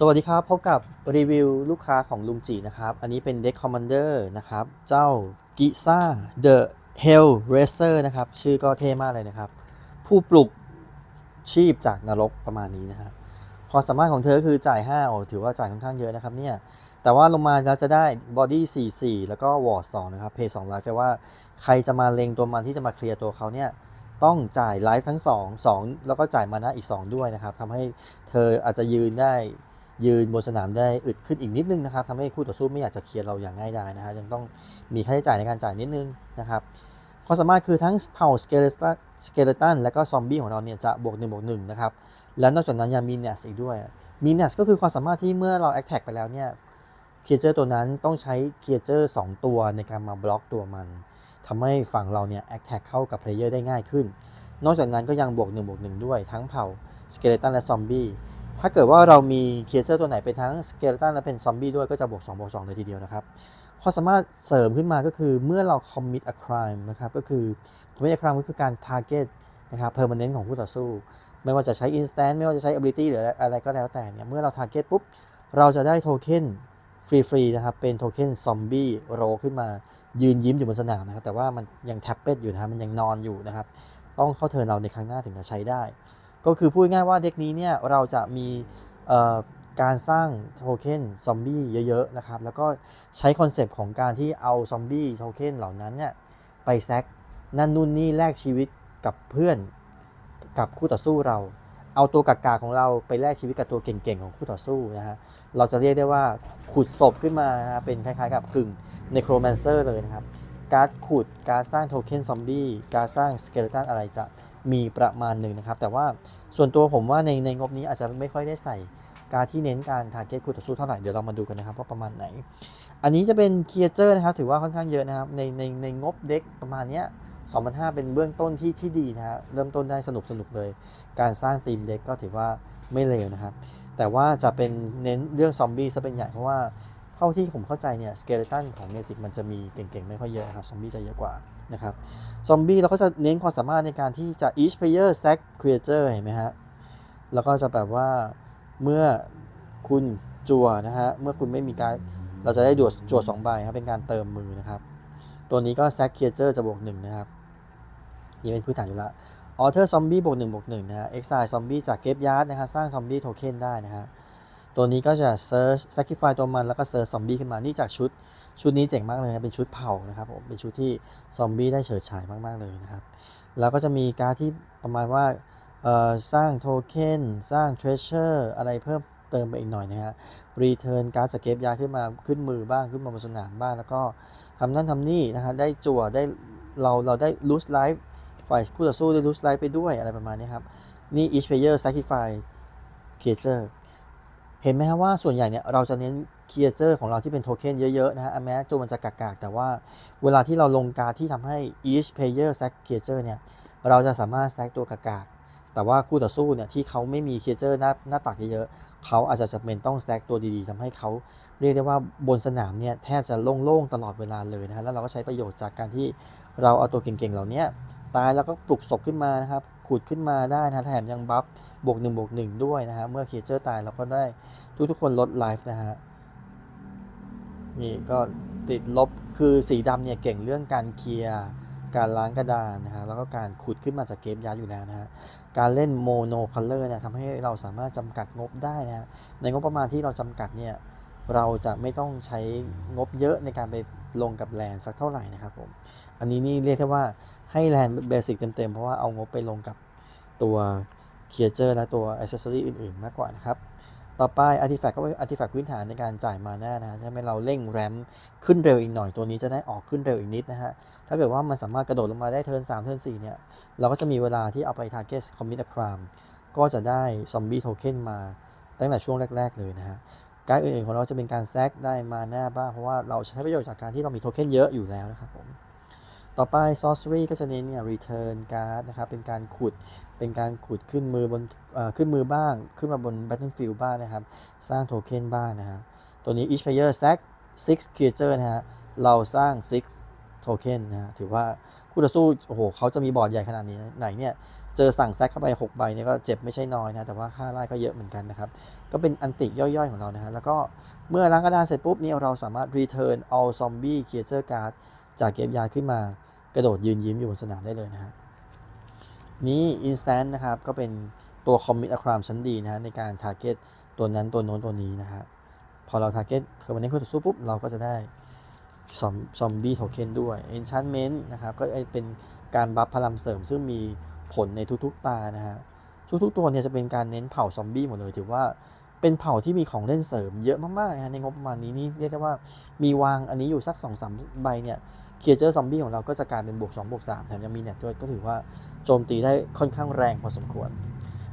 สวัสดีครับ พบกับรีวิวลูกค้าของลุงจีนะครับ อันนี้เป็นเด็กคอมมานเดอร์นะครับ เจ้ากิซ่าเดอะเฮลเรเซอร์นะครับ ชื่อก็เท่มากเลยนะครับ ผู้ปลุกชีพจากนรกประมาณนี้นะฮะความสามารถของเธอคือจ่าย5โอ้ถือว่าจ่ายค่อนข้างเยอะนะครับเนี่ย แต่ว่าลงมาเราจะได้บอดี้44 แล้วก็วอร์ด2นะครับ เพย์2ไลฟ์แปลว่าใครจะมาเล็งตัวมันที่จะมาเคลียร์ตัวเขาเนี่ยต้องจ่ายไลฟ์ทั้ง 2 2 แล้วก็จ่ายมานะอีก 2 ด้วยนะครับทำให้เธออาจจะยืนได้ ยืนบนสนามได้อึดขึ้นอีกนิดนึงนะครับทำให้คู่ต่อสู้ไม่อยากจะเคลียร์เราอย่างง่ายดายนะฮะยังต้องมีค่าใช้จ่ายในการจ่ายนิดนึงนะครับความสามารถคือทั้งเผ่าสเกเลตันสเกเลตันและก็ซอมบี้ของเราเนี่ยจะบวก1บวก1นะครับและนอกจากนั้นยังมีเนสอีกด้วยมีเนสก็คือความสามารถที่เมื่อเราแอคแท็กไปแล้วเนี่ยเคเจอร์ตัวนั้นต้องใช้เคเจอร์2ตัวในการมาบล็อกตัวมันทำให้ฝั่งเราเนี่ยแอคแท็กเข้ากับเพลเยอร์ได้ง่ายขึ้น นอกจากนั้นก็ยังบวก1บวก1ด้วยทั้งเผ่าสเกเลตันและซอมบี้ ถ้าเกิดว่าเรามีเคเซอร์ตัวไหนเป็นทั้งสเกเลตันและเป็นซอมบี้ด้วยก็จะบวก2บวก2เลยทีเดียวนะครับความสามารถเสริมขึ้นมาก็คือเมื่อเรา commit a crime นะครับก็คือ commit a crime ก็คือการ target นะครับ permanent ของคู่ต่อสู้ ไม่ว่าจะใช้ instant ไม่ว่าจะใช้ ability หรืออะไรก็แล้วแต่เนี่ยเมื่อเรา target ปุ๊บ เราจะได้โทเค็นฟรีๆนะครับ เป็นโทเค็นซอมบี้โรขึ้นมายืนยิ้มอยู่บนสนามนะครับ แต่ว่ามันยังแท็บเปิลอยู่นะครับมันยังนอนอยู่นะครับ ต้องเข้าเทิร์นเราในครั้งหน้าถึงจะใช้ได้ ก็คือพูดง่ายว่าเด็กนี้เนี่ยเราจะมีการสร้างโทเค็นซอมบี้เยอะๆนะครับแล้วก็ใช้คอนเซปต์ของการที่เอาซอมบี้โทเค็นเหล่านั้นเนี่ยไปแซกนั่นนู่นนี่แลกชีวิตกับเพื่อนกับคู่ต่อสู้เรา เอาตัวกากาของเราไปแลกชีวิตกับตัวเก่งๆของคู่ต่อสู้นะฮะเราจะเรียกได้ว่าขุดศพขึ้นมานะเป็นคล้ายๆกับกึ่งในโครแมนเซอร์เลยนะครับการขุดการสร้างโทเค็นซอมบี้การสร้างสเกเลตันอะไรจะ มีประมาณหนึ่งนะครับ แต่ว่าส่วนตัวผมว่าในในงบนี้อาจจะไม่ค่อยได้ใส่การที่เน้นการทาร์เก็ตคู่ต่อสู้เท่าไหร่ เดี๋ยวเรามาดูกันนะครับว่าประมาณไหน อันนี้จะเป็นเคียเจอร์นะครับ ถือว่าค่อนข้างเยอะนะครับ ในในในงบเด็กประมาณเนี้ย2,500เป็นเบื้องต้นที่ที่ดีนะฮะ เริ่มต้นได้สนุกสนุกเลย การสร้างทีมเด็กก็ถือว่าไม่เลวนะครับ แต่ว่าจะเป็นเน้นเรื่องซอมบี้ซะเป็นใหญ่เพราะว่า เท่าที่ผมเข้าใจเนี่ยสเกเลตันของเมสิกมันจะมีเก่งๆ ไม่ค่อยเยอะครับ ซอมบี้จะเยอะกว่านะครับ ซอมบี้เราก็จะเน้นความสามารถในการที่จะ each player stack creature เห็นไหมฮะ แล้วก็จะแบบว่าเมื่อคุณจัวนะฮะ เมื่อคุณไม่มีการเราจะได้ดวจั่วสองใบครับ เป็นการเติมมือนะครับ ตัวนี้ก็ stack creature จะบวกหนึ่งนะครับ นี่เป็นพื้นฐานอยู่แล้ว alter zombie บวกหนึ่งบวกหนึ่งนะฮะ exile zombie จากเก็บยาร์ดนะครับสร้าง zombie token ได้นะฮะ ตัวนี้ก็จะ search sacrifice ตัวมัน แล้วก็ search ซอมบี้ขึ้นมา นี่จากชุด ชุดนี้เจ๋งมากเลยนะเป็นชุดเผานะครับผม เป็นชุดที่ซอมบี้ได้เฉิดฉายมาก ๆ เลยนะครับ แล้วก็จะมีการที่ประมาณว่าสร้างโทเค็นสร้าง treasure อะไรเพิ่มเติมไปอีกหน่อยนะฮะ return การสเก็ปยาขึ้นมาขึ้นมือบ้างขึ้นมาบนสนามบ้าง แล้วก็ทำนั่นทำนี่นะฮะได้จั่วได้เราเราได้ lose life ฝ่ายคู่ต่อสู้ได้ lose life ไปด้วยอะไรประมาณนี้ครับ นี่ each player sacrifice creature เห็นไหมครับว่าส่วนใหญ่เนี่ยเราจะเน้นเคียร์เจอร์ของเราที่เป็นโทเค็นเยอะๆนะฮะแม้ตัวมันจะกากๆ แต่ว่าเวลาที่เราลงการที่ทำให้ each player stack creature เนี่ยเราจะสามารถ stack ตัวกากๆ แต่ว่าคู่ต่อสู้เนี่ยที่เขาไม่มี creature หน้าหน้าตักเยอะๆเขาอาจจะจำเป็นต้อง stack ตัวดีๆทำให้เขาเรียกได้ว่าบนสนามเนี่ยแทบจะโล่งๆตลอดเวลาเลยนะฮะแล้วเราก็ใช้ประโยชน์จากการที่เราเอาตัวเก่งๆเหล่านี้ ตายแล้วก็ปลุกศพขึ้นมานะครับขุดขึ้นมาได้นะแถมยังบัฟบวกหนึ่งบวกหนึ่งด้วยนะฮะเมื่อเคเจอร์ตายเราก็ได้ทุกทุกๆคนลดไลฟ์นะฮะนี่ก็ติดลบคือสีดำเนี่ยเก่งเรื่องการเคลียร์การล้างกระดานนะฮะแล้วก็การขุดขึ้นมาจากเกมยาอยู่แล้วนะฮะการเล่นโมโนคัลเลอร์เนี่ยทำให้เราสามารถจำกัดงบได้นะฮะในงบประมาณที่เราจำกัดเนี่ยเราจะไม่ต้องใช้งบเยอะในการไปลงกับแลนสักเท่าไหร่นะครับผม อันนี้นี่เรียกได้ว่าให้แลนเบสิกเต็มๆ เพราะว่าเอางบไปลงกับตัวเคียร์เจอร์และตัวอ c เซสซอรีอื่นๆ มากกว่านะครับ ต่อไป Artifact ก็เป็น Artifact พื้นฐานในการจ่ายมาหน้านะฮะทำให้เราเร่งแรมขึ้นเร็วอีกหน่อยตัวนี้จะได้ออกขึ้นเร็วอีกนิดนะฮะ ถ้าเกิดว่ามันสามารถกระโดดลงมาได้เทิร์น3เทิร์น4เนี่ย เราก็จะมีเวลาที่เอาไป target commit a crime ก็จะได้ zombie token มาตั้งแต่ช่วงแรก ๆ เลยนะฮะการอื่นๆของเราจะเป็นการแซกได้มาหน้าบ้างเพราะว่าเราใช้ประโยชน์จากการที่เรามีโทเค็นเยอะอยู่แล้วนะครับ ต่อไป sorcery ก็จะเน้นเนี่ย return card นะครับ เป็นการขุด เป็นการขุดขึ้นมือบนอขึ้นมือบ้าง ขึ้นมาบน battlefield บ้างนะครับ สร้างโทเค็นบ้างนะฮะตัวนี้ each player sack six creature นะฮะ เราสร้าง six เค็นนะฮะ ถือว่าคู่ต่อสู้ โอ้โห เขาจะมีบอร์ดใหญ่ขนาดนี้ ไหนเนี่ย เจอสั่งแซกเข้าไป 6 ใบเนี่ยก็เจ็บไม่ใช่น้อยนะ แต่ว่าค่าไล่ก็เยอะเหมือนกันนะครับ ก็เป็นอันติย่อยๆ ของเรานะฮะ แล้วก็เมื่อล้างกระดานเสร็จปุ๊บเนี่ยเราสามารถ return all zombie creature card จากเกมยาขึ้นมากระโดดยืนยิ้มอยู่บนสนามได้เลยนะฮะนี้ instant นะครับ ก็เป็นตัว commit a crime ชั้นดีนะฮะในการ target ตัวนั้นตัวโน้นตัวนี้นะฮะพอเรา target คือวันนี้คู่ต่อสู้ปุ๊บ เราก็จะได้ซอมซอมบี้โทเค็นด้วย enchantment นะครับ ก็เป็นการบัฟพลังเสริม ซึ่งมีผลในทุกๆตานะฮะทุกๆตัวเนี่ยจะเป็นการเน้นเผาซอมบี้หมดเลย ถือว่าเป็นเผ่าที่มีของเล่นเสริมเยอะมากๆนะฮะในงบประมาณนี้นี่เรียกได้ว่ามีวางอันนี้อยู่สัก2อสใบเนี่ย เคียร์เจอร์ซอมบี้ของเราก็จะกลายเป็นบวก2บวก3แถมยังมีเน็ตด้วยก็ถือว่าโจมตีได้ค่อนข้างแรงพอสมควร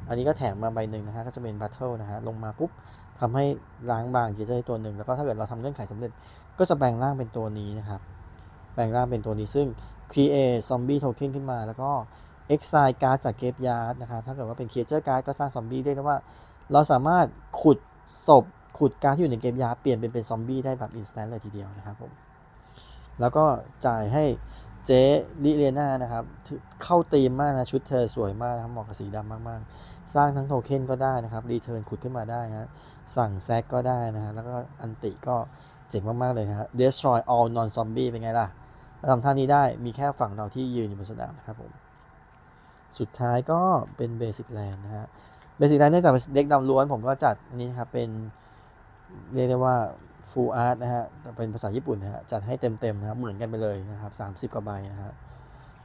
อันนี้ก็แถมมาใบหนึ่งนะฮะก็จะเป็นบัตเทิลนะฮะลงมาปุ๊บทำให้ล้างบางเคียร์เจอร์ตัวหนึ่งแล้วก็ถ้าเกิดเราทำเงื่อนไขสำเร็จก็จะแปลงร่างเป็นตัวนี้นะครับแปลงร่างเป็นตัวนี้ซึ่ง create zombie token ขึ้นมาแล้วก็ exile card จากเกฟยาร์ดนะครับถ้าเกิดว่าเป็น creature card ก็สร้างซอมบี้ได้นะว่า เราสามารถขุดศพขุดการ์ดที่อยู่ในเกมยาร์ดเปลี่ยนเป็นเป็นซอมบี้ได้แบบ instant เลยทีเดียวนะครับผม แล้วก็จ่ายให้เจ๊ลิเลียนานะครับ เข้าตีมมากนะ ชุดเธอสวยมากนะครับเหมาะกับสีดำมากๆ สร้างทั้งโทเค็นก็ได้นะครับ รีเทิร์นขุดขึ้นมาได้นะสั่งแซกก็ได้นะฮะ แล้วก็อันติก็เจ๋งมาก ๆ เลยนะฮะ destroy all non zombie เป็นไงล่ะถ้าทำท่านี้ได้มีแค่ฝั่งเราที่ยืนอยู่บนสนามนะครับผม สุดท้ายก็เป็นเบสิ c แลนด์นะฮะเบสิ c แลนด์เนื่องจากเป็นเด็กดำล้วนผมก็จัดอันนี้นะครับเป็นเรียกได้ว่า full art นะฮะแต่เป็นภาษาญี่ปุ่นนะฮะจัดให้เต็มๆนะครับเหมือนกันไปเลยนะครับ 30กว่าใบนะฮะ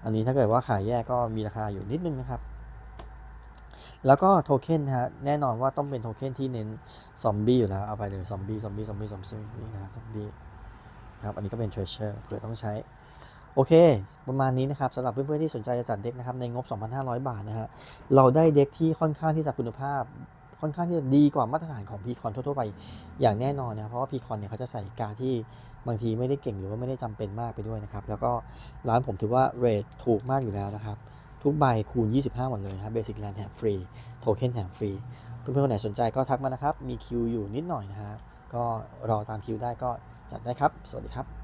อันนี้ถ้าเกิดว่าขายแยกก็มีราคาอยู่นิดนึงนะครับ แล้วก็โทเค็นนะฮะแน่นอนว่าต้องเป็นโทเค็นที่เน้นซอมบี้อยู่แล้วเอาไปเลยซอมบี้ซอมบี้ซอมบี้ซอมบี้นะครับซอมบี้นะครับอันนี้ก็เป็นเทรเชอร์เผื่อต้องใช้โอเค ประมาณนี้นะครับสำหรับเพื่อนๆที่สนใจจะจัดเด็กนะครับในงบ 2,500 บาทนะฮะเราได้เด็กที่ค่อนข้างที่จะคุณภาพ ค่อนข้างที่จะดีกว่ามาตรฐานของพีคอนทั่วๆไปอย่างแน่นอนนะครับเพราะว่าพีคอนเนี่ยเขาจะใส่การที่บางทีไม่ได้เก่งหรือว่าไม่ได้จำเป็นมากไปด้วยนะครับ แล้วก็ร้านผมถือว่าเรทถูกมากอยู่แล้วนะครับ ทุกใบคูณ 25 หมดเลยนะครับเบสิ c แลนด์แถมฟรีโทเค็นแถมฟรีเพื่อนๆคนไหนสนใจก็ทักมานะครับ มีคิวอยู่นิดหน่อยนะฮะก็รอตามคิวได้ก็จัดได้ครับ สวัสดีครับ